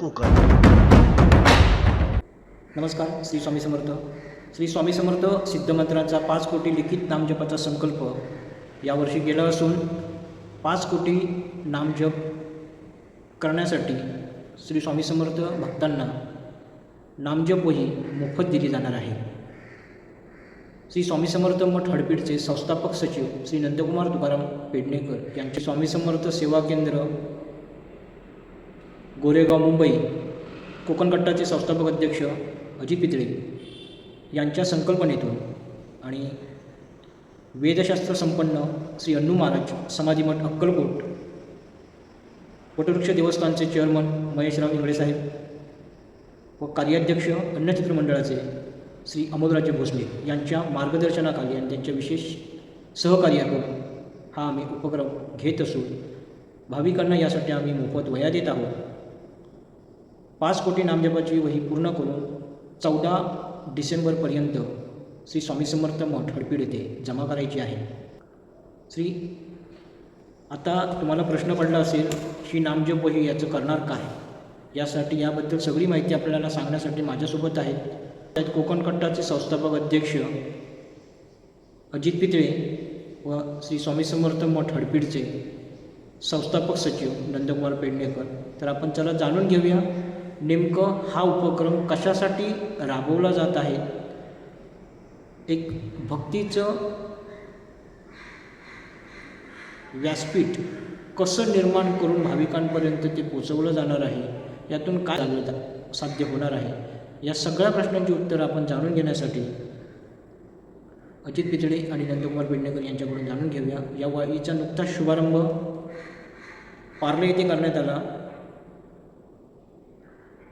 कोकण नमस्कार श्री स्वामी समर्थ. श्री स्वामी समर्थ सिद्धमंत्राचा पाच कोटी लिखित नामजपाचा संकल्प यावर्षी गेला असून पाच कोटी नामजप करण्यासाठी श्री स्वामी समर्थ भक्तांना नामजपही मोफत दिली जाणार आहे. श्री स्वामी समर्थ मठ हडपीडचे संस्थापक सचिव श्री नंदकुमार तुकाराम पेडणेकर यांचे स्वामी समर्थ सेवा केंद्र गोरेगाव मुंबई कोकण कट्टाचे संस्थापक अध्यक्ष अजित पितळे यांच्या संकल्पनेतून आणि वेदशास्त्र संपन्न श्री अण्णू महाराज समाधीमठ अक्कलकोट वटवृक्ष देवस्थानचे चेअरमन महेशराव इंगळे साहेब व कार्याध्यक्ष अन्नचित्र मंडळाचे श्री अमोदराजे भोसले यांच्या मार्गदर्शनाखाली आणि त्यांच्या विशेष सहकार्यातून हा आम्ही उपक्रम घेत असून भाविकांना यासाठी आम्ही मोफत वया देत आहोत. पाच कोटी नामदेवाची वही पूर्ण करून चौदा डिसेंबरपर्यंत श्री स्वामी समर्थ मठ हडपीड येथे जमा करायची आहे. श्री आता तुम्हाला प्रश्न पडला असेल श्री नामजप वही याचं करणार काय? यासाठी याबद्दल सगळी माहिती आपल्याला सांगण्यासाठी माझ्यासोबत आहेत. त्यात कोकण कट्टाचे संस्थापक अध्यक्ष अजित पितळे व श्री स्वामी समर्थ मठ हडपीडचे संस्थापक सचिव नंदकुमार पेडणेकर. तर आपण चला जाणून घेऊया नेमकं हा उपक्रम कशासाठी राबवला जात आहे? एक भक्तीचं व्यासपीठ कसं निर्माण करून भाविकांपर्यंत ते पोचवलं जाणार आहे? यातून काय झालं जा- साध्य होणार आहे? या सगळ्या प्रश्नांची उत्तरं आपण जाणून घेण्यासाठी अजित पितळे आणि नंदकुमार पेडणेकर यांच्याकडून जाणून घेऊया. या वाईचा नुकताच शुभारंभ पार्ले येथे करण्यात आला.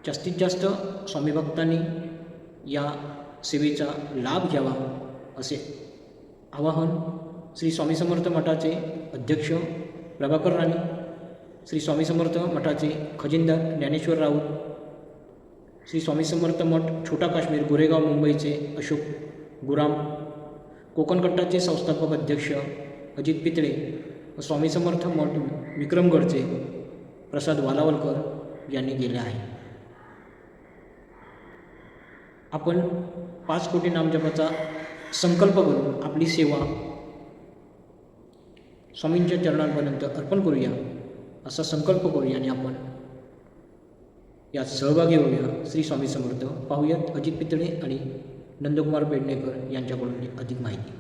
जास्तीत जास्त स्वामी भक्तांनी या सेवेचा लाभ घ्यावा असे आवाहन श्री स्वामी समर्थ मठाचे अध्यक्ष प्रभाकर राणे श्री स्वामी समर्थ मठाचे खजिनदार ज्ञानेश्वर राऊत श्री स्वामी समर्थ मठ छोटा काश्मीर गोरेगाव मुंबईचे अशोक गुराम कोकणकट्टाचे संस्थापक अध्यक्ष अजित पितळे व स्वामी समर्थ मठ विक्रमगडचे प्रसाद वालावलकर यांनी केले आहे. आपण पाच कोटी नामजपाचा संकल्प करून आपली सेवा स्वामींच्या चरणांपर्यंत अर्पण करूया असा संकल्प करूया आणि आपण यात सहभागी होऊया. श्री स्वामी समर्थ. पाहूयात अजित पितळे आणि नंदकुमार पेडणेकर यांच्याकडून अधिक माहिती.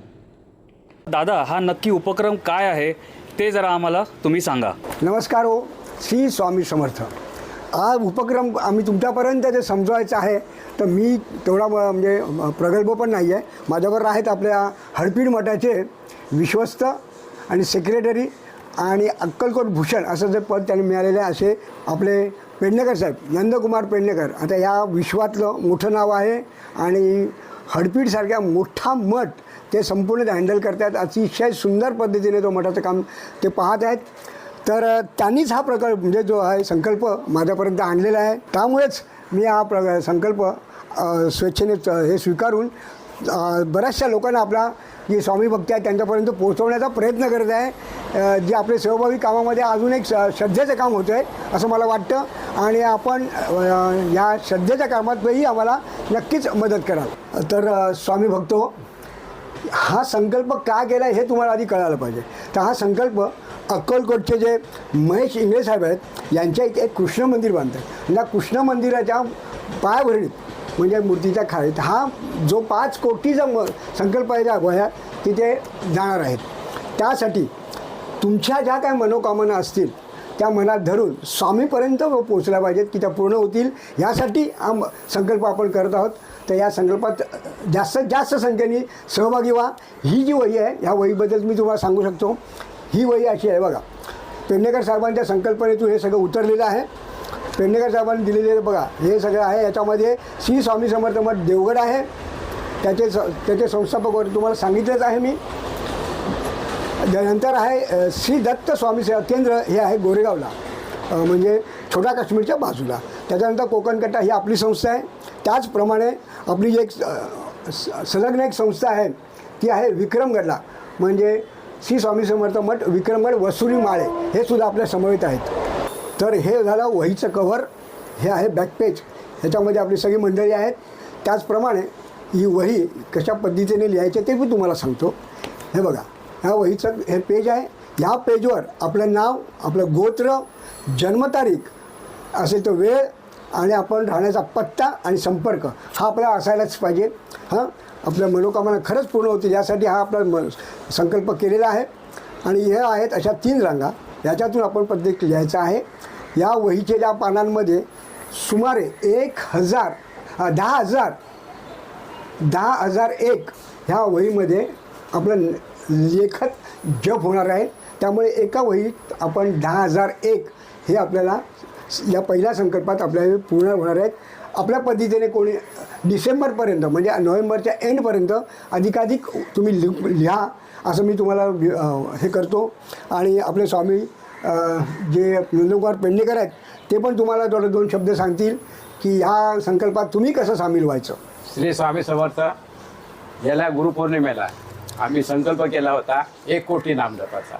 दादा हा नक्की उपक्रम काय आहे ते जरा आम्हाला तुम्ही सांगा. नमस्कार हो. श्री स्वामी समर्थ. हा उपक्रम आम्ही तुमच्यापर्यंत जे समजवायचं आहे तर मी तेवढा म्हणजे प्रगल्भ पण नाही आहे माझ्याबरोबर आहेत आपल्या हडपीड मठाचे विश्वस्त आणि सेक्रेटरी आणि अक्कलकोट भूषण असं जे पद त्यांनी मिळालेलं आहे असे आपले पेडणेकर साहेब नंदकुमार पेडणेकर. आता या विश्वातलं मोठं नाव आहे आणि हडपीडसारख्या मोठा मठ ते संपूर्ण हँडल करतात अतिशय सुंदर पद्धतीने तो मठाचं काम ते पाहत आहेत. तर त्यांनीच हा प्रकल्प म्हणजे जो आहे संकल्प माझ्यापर्यंत आणलेला आहे. त्यामुळेच मी हा प्र संकल्प स्वेच्छेने च- हे स्वीकारून बऱ्याचशा लोकांना आपला जे स्वामी भक्ती आहे त्यांच्यापर्यंत पोहोचवण्याचा प्रयत्न करत आहे. जे आपले सहभागी कामामध्ये अजून एक श- श्रद्धेचं काम होतं आहे असं मला वाटतं. आणि आपण या श्रद्धेच्या कामातही आम्हाला नक्कीच मदत कराल. तर स्वामी भक्तो हा संकल्प का केला हे तुम्हाला आधी कळायला पाहिजे. तर हा संकल्प अक्कलकोटचे जे महेश इंगळे साहेब आहेत यांच्या इथे एक कृष्ण मंदिर बांधतात या कृष्ण मंदिराच्या पायाभरणीत म्हणजे मूर्तीच्या खाळीत हा जो पाच कोटीचा म संकल्प आहे त्या वह्या तिथे जाणार आहेत. त्यासाठी तुमच्या ज्या काय मनोकामना असतील त्या मनात धरून स्वामीपर्यंत पोचल्या पाहिजेत की त्या पूर्ण होतील यासाठी हा संकल्प आपण करत आहोत. तर या संकल्पात जास्तीत जास्त संख्येने सहभागी व्हा. ही जी वही आहे ह्या वहीबद्दल मी तुम्हाला सांगू शकतो. ही वही अशी आहे बघा. पेडणेकर साहेबांच्या संकल्पनेतून हे सगळं उतरलेलं आहे. पेडणेकर साहेबांनी दिलेले बघा हे सगळं आहे. याच्यामध्ये श्री स्वामी समर्थ मठ देवगड आहे. त्याचे स त्याचे संस्थापक वगैरे तुम्हाला सांगितलेच आहे मी. नंतर आहे श्री दत्त स्वामी सेवा केंद्र हे आहे गोरेगावला. म्हणजे छोटा काश्मीरच्या बाजूला. त्याच्यानंतर कोकणकट्टा ही आपली संस्था आहे. त्याचप्रमाणे आपली जी एक स- संलग्न एक संस्था आहे ती आहे विक्रमगडला. म्हणजे श्री स्वामी समर्थ मठ विक्रमगड वसुली माळे हे सुद्धा आपल्या समवेत आहेत. तर हे झालं वहीचं कव्हर हे आहे बॅकपेज ह्याच्यामध्ये आपली सगळी मंडळी आहेत. त्याचप्रमाणे ही वही कशा पद्धतीने लिहायचे ते मी तुम्हाला सांगतो. हे बघा ह्या वहीचं हे पेज आहे. ह्या पेजवर आपलं नाव आपलं गोत्र जन्मतारीख असेल तो वेळ आणि आपण राहण्याचा पत्ता आणि संपर्क हा आपला असायलाच पाहिजे. हां? आपल्या मनोकामना खरंच पूर्ण होतील यासाठी हा आपला म संकल्प केलेला आहे. आणि हे आहेत अशा तीन रांगा. याच्यातून आपण प्रत्येक लिहायचं आहे. या वहीच्या ज्या पानांमध्ये सुमारे एक हजार दहा हजार दहा हजार एक ह्या वहीमध्ये आपलं लेखत जप होणार आहे. त्यामुळे एका वहीत आपण दहा हजार एक हे आपल्याला या पहिल्या संकल्पात आपल्या पूर्ण होणार आहेत. आपल्या पद्धतीने कोणी डिसेंबरपर्यंत म्हणजे नोव्हेंबरच्या एंडपर्यंत अधिकाधिक तुम्ही लि लिहा असं मी तुम्हाला हे करतो. आणि आपले स्वामी जे नंदकुमार पेडणेकर आहेत ते पण तुम्हाला थोडं दोन शब्द सांगतील की ह्या संकल्पात तुम्ही कसं सामील व्हायचं? श्री स्वामी समर्थ गेल्या गुरुपौर्णिमेला आम्ही संकल्प केला होता एक कोटी नामजपाचा.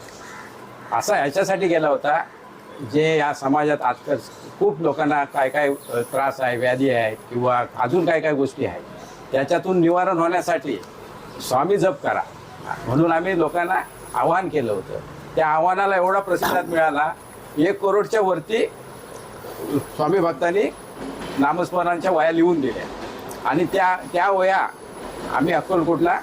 असा ह्याच्यासाठी केला होता जे या समाजात आजकाल खूप लोकांना काय काय त्रास आहे व्याधी आहे किंवा अजून काय काय गोष्टी आहेत त्याच्यातून निवारण होण्यासाठी स्वामी जप करा. म्हणून आम्ही लोकांना आवाहन केलं होतं. त्या आव्हानाला एवढा प्रतिसाद मिळाला एक करोडच्या वरती स्वामी भक्तांनी नामस्मरणाच्या वया लिहून दिल्या. आणि त्या त्या वया आम्ही अक्कलकोटला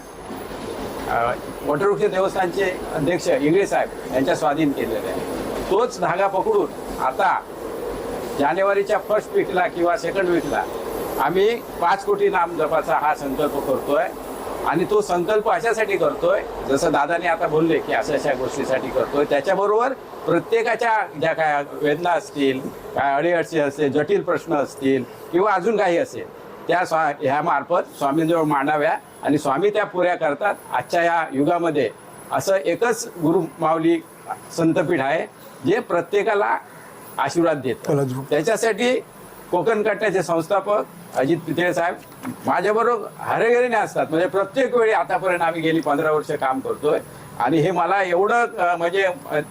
वटवृक्ष देवस्थानचे अध्यक्ष इंगळे साहेब यांच्या स्वाधीन केलेले आहे तोच धागा पकडून आता जानेवारीच्या फर्स्ट वीकला किंवा सेकंड वीकला आम्ही पाच कोटी नाम जपाचा हा संकल्प करतोय. आणि तो संकल्प अशासाठी करतोय जसं दादाने आता बोलले की अशा अशा गोष्टीसाठी करतोय त्याच्याबरोबर प्रत्येकाच्या ज्या काय वेदना असतील काय अडीअडचणी असतील जटिल प्रश्न असतील किंवा अजून काही असेल त्या स्वा ह्या मार्फत स्वामींजवळ मांडाव्या आणि स्वामी त्या पुऱ्या करतात. आजच्या या युगामध्ये असं एकच गुरु माऊली संतपीठ आहे जे प्रत्येकाला आशीर्वाद देत. त्याच्यासाठी कोकण कट्ट्याचे संस्थापक अजित पितळे साहेब माझ्याबरोबर हरेगरीने असतात. म्हणजे प्रत्येक वेळी आतापर्यंत आम्ही गेली पंधरा वर्ष काम करतोय. आणि हे मला एवढं म्हणजे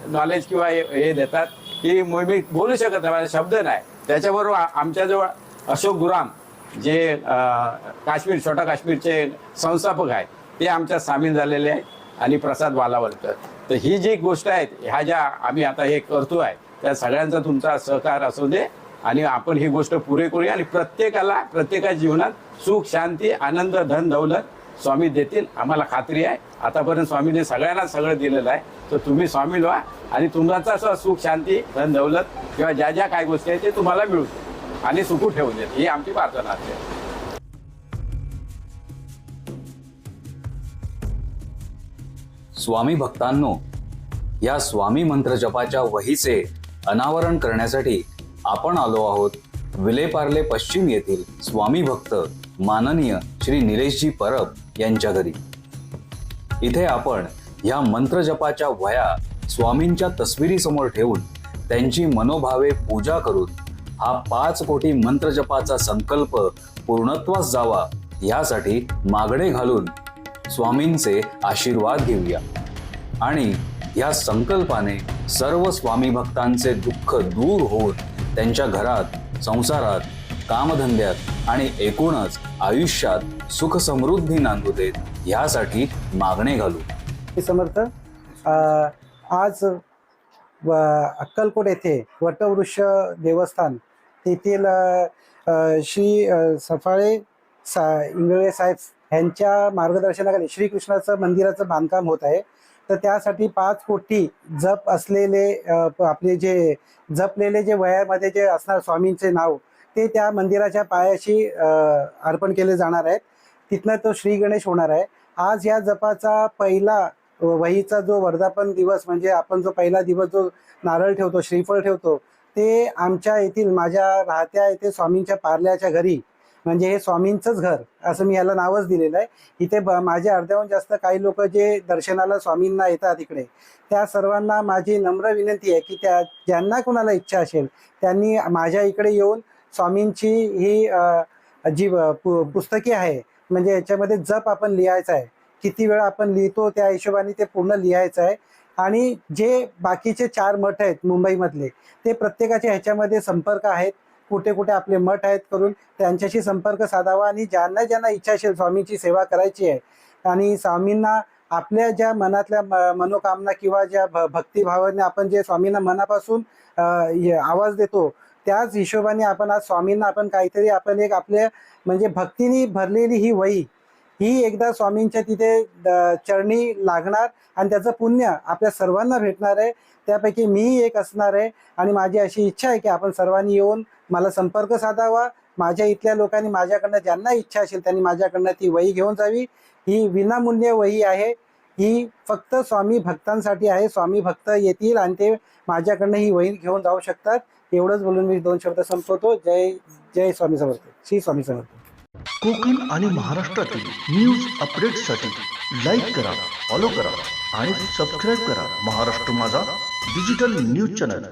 नॉलेज किंवा हे देतात की मी बोलू शकत नाही माझे शब्द नाही. त्याच्याबरोबर आमच्याजवळ अशोक गुराम जे काश्मीर छोटा काश्मीरचे संस्थापक आहेत ते आमच्यात सामील झालेले आहेत. आणि प्रसाद वालावलकर. तर ही जी गोष्ट आहे ह्या ज्या आम्ही आता हे करतो आहे त्या सगळ्यांचा तुमचा सहकार असू दे आणि आपण ही गोष्ट पुरे करूया आणि प्रत्येकाला प्रत्येकाच्या जीवनात सुख शांती आनंद धन दौलत स्वामी देतील आम्हाला खात्री आहे. आतापर्यंत स्वामीने सगळ्यांना सगळं दिलेलं आहे. तर तुम्ही स्वामी व्हा आणि तुमचा असं सुख शांती धन दौलत किंवा ज्या ज्या काय गोष्टी आहेत ते तुम्हाला मिळू आणि सुखू ठेवून देत ही आमची प्रार्थना असते स्वामी भक्तांनो या स्वामी मंत्र जपाच्या वहीचे अनावरण करण्यासाठी आपण आलो आहोत विलेपार्ले पश्चिम येथील स्वामी भक्त माननीय श्री निलेशजी परब यांच्या घरी. इथे आपण या मंत्र जपाच्या वया स्वामींच्या तस्विरीसमोर ठेवून त्यांची मनोभावे पूजा करून हा पाच कोटी मंत्रजपाचा संकल्प पूर्णत्वास जावा यासाठी मागणे घालून स्वामींचे आशीर्वाद घेऊया. आणि या संकल्पाने सर्व स्वामी भक्तांचे दुःख दूर होऊन त्यांच्या घरात संसारात कामधंद्यात आणि एकूणच आयुष्यात सुख समृद्धी नांदू देत यासाठी मागणे घालू. समर्थ आज अक्कलकोट येथे वटवृक्ष देवस्थान तेथील श्री सफाळे सा इंगळे साहेब यांच्या मार्गदर्शनाखाली श्रीकृष्णाचं मंदिराचं बांधकाम होत आहे. तर त्यासाठी पाच कोटी जप असलेले आपले जे जपलेले जे वयामध्ये जे असणार स्वामींचे नाव ते त्या मंदिराच्या पायाशी अर्पण केले जाणार आहेत. तिथनं तो श्री गणेश होणार आहे. आज या जपाचा पहिला वहीचा जो वर्धापन दिवस म्हणजे आपण जो पहिला दिवस जो नारळ ठेवतो श्रीफळ ठेवतो ते आमच्या येथील माझ्या राहत्या येथे स्वामींच्या पार्ल्याच्या घरी म्हणजे हे स्वामींचंच घर असं मी याला नावच दिलेलं आहे. इथे ब माझे अर्ध्याहून जास्त काही लोक जे दर्शनाला स्वामींना येतात इकडे त्या सर्वांना माझी नम्र विनंती आहे की त्या ज्यांना कुणाला इच्छा असेल त्यांनी माझ्या इकडे येऊन स्वामींची ही जी पु पुस्तके आहे म्हणजे याच्यामध्ये जप आपण लिहायचा आहे. किती वेळा आपण लिहितो त्या हिशोबाने ते पूर्ण लिहायचं आहे. आणि जे बाकीचे चार मठ आहेत मुंबईमधले ते प्रत्येकाचे ह्याच्यामध्ये संपर्क आहेत. कुठे कुठे आपले मठ आहेत करून त्यांच्याशी संपर्क साधावा आणि ज्यांना ज्यांना इच्छा असेल स्वामींची सेवा करायची आहे. आणि स्वामींना आपल्या ज्या मनातल्या म- मनोकामना किंवा ज्या भ भक्तिभावाने आपण जे स्वामींना मनापासून आवाज देतो त्याच हिशोबाने आपण आज स्वामींना आपण काहीतरी आपण एक आपल्या म्हणजे भक्तीने भरलेली ही वही ही एकदा स्वामींच्या तिथे द- चरणी लागणार आणि त्याचं पुण्य आपल्या सर्वांना भेटणार आहे. त्यापैकी मीही एक असणार आहे आणि माझी अशी इच्छा आहे की आपण सर्वांनी येऊन मला संपर्क साधावा. माझ्या इथल्या लोकांनी माझ्याकडनं ज्यांना इच्छा असेल त्यांनी माझ्याकडनं ती वही घेऊन जावी. ही विनामूल्य वही आहे. ही फक्त स्वामी भक्तांसाठी आहे. स्वामी भक्त येतील आणि ते माझ्याकडनं ही वही घेऊन जाऊ शकतात. एवढंच बोलून मी दोन शब्द संपवतो. जय जय स्वामी समर्थ. श्री स्वामी समर्थ. कोकण आणि महाराष्ट्रातील न्यूज अपडेटसाठी लाईक करा फॉलो करा आणि सबस्क्राईब करा महाराष्ट्र माझा डिजिटल न्यूज चॅनल